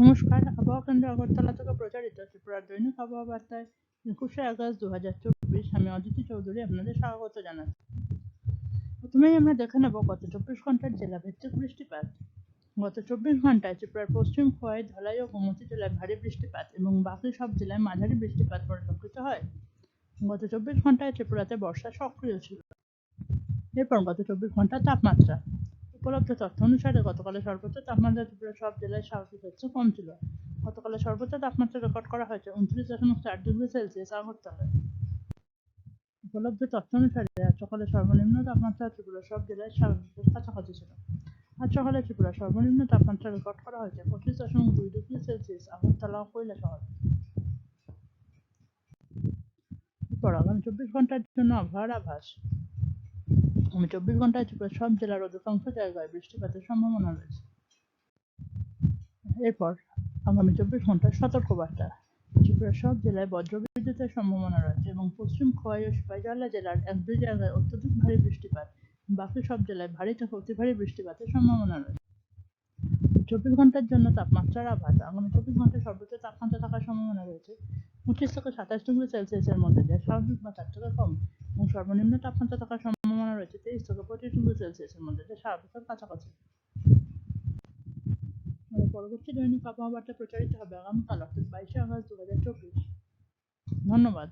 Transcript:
নমস্কার, আবহাওয়া কেন্দ্র আগরতলা থেকে প্রচারিত ত্রিপুরার দৈনিক আবহাওয়া বার্তায় একুশে আগস্ট দু হাজার চব্বিশ। আমি অদিতি চৌধুরী আপনাদের স্বাগত জানাচ্ছি। প্রথমেই আমরা দেখে নেব গত চব্বিশ ঘণ্টার জেলা ভিত্তিক বৃষ্টিপাত। গত চব্বিশ ঘন্টায় ত্রিপুরার পশ্চিম খোয়াই, ধলাই ও গোমতী জেলায় ভারী বৃষ্টিপাত এবং বাকি সব জেলায় মাঝারি বৃষ্টিপাত পরিলক্ষিত হয়। গত চব্বিশ ঘন্টায় ত্রিপুরাতে বর্ষা সক্রিয় ছিল। এরপর গত চব্বিশ ঘণ্টার তাপমাত্রা উপলব্ধ তথ্য অনুসারে গতকালের সর্বোচ্চ তাপমাত্রা ত্রিপুরার সব জেলায় স্বাভাবিকের চেয়ে কম ছিল। গতকালের সর্বোচ্চ তাপমাত্রা রেকর্ড করা হয়েছে উনত্রিশ দশমিক চার ডিগ্রি সেলসিয়াস আগরতলায়। উপলব্ধ তথ্য অনুসারে আজ সকালে সর্বনিম্ন তাপমাত্রা ত্রিপুরার সব জেলায় স্বাভাবিকের কাছাকাছি ছিল। আজ সকালে ত্রিপুরার সর্বনিম্ন তাপমাত্রা রেকর্ড করা হয়েছে পঁচিশ দশমিক দুই ডিগ্রি সেলসিয়াস আগরতলা ও কৈলা শহরে। এরপর আগামী চব্বিশ ঘণ্টার জন্য আবহাওয়ার আভাস। আগামী চব্বিশ ঘন্টায় ত্রিপুরার সব জেলার অধিকাংশ জায়গায় বৃষ্টিপাতের সম্ভাবনা রয়েছে। এরপর আগামী চব্বিশ ঘণ্টার সতর্কবার্তা। ত্রিপুরার সব জেলায় বজ্রবিদ্যুতের সম্ভাবনা রয়েছে এবং পশ্চিম খোয়াই ও সিপাহীজলা জেলার এক দুই জায়গায় অত্যধিক ভারী বৃষ্টিপাত। বাকি সব জেলায় ভারী থেকে অতি ভারী বৃষ্টিপাতের সম্ভাবনা রয়েছে। চব্বিশ ঘণ্টার জন্য তাপমাত্রার আভাস আগামী চব্বিশ ঘন্টায় সর্বোচ্চ তাপমাত্রা থাকার সম্ভাবনা রয়েছে পঁচিশ থেকে সাতাশ ডিগ্রি সেলসিয়াসের মধ্যে, যা স্বাভাবিক বা তার থেকে কম এবং সর্বনিম্ন তাপমাত্রা থাকার তেইশ থেকে পঁচিশ ডিগ্রি সেলসিয়াসের মধ্যে। যা বছর কাছাকাছি। আমাদের পরবর্তী দৈনিক আবহাওয়া বার্তা প্রচারিত হবে আগামীকাল, অর্থাৎ বাইশে আগস্ট দু হাজার চব্বিশ। ধন্যবাদ।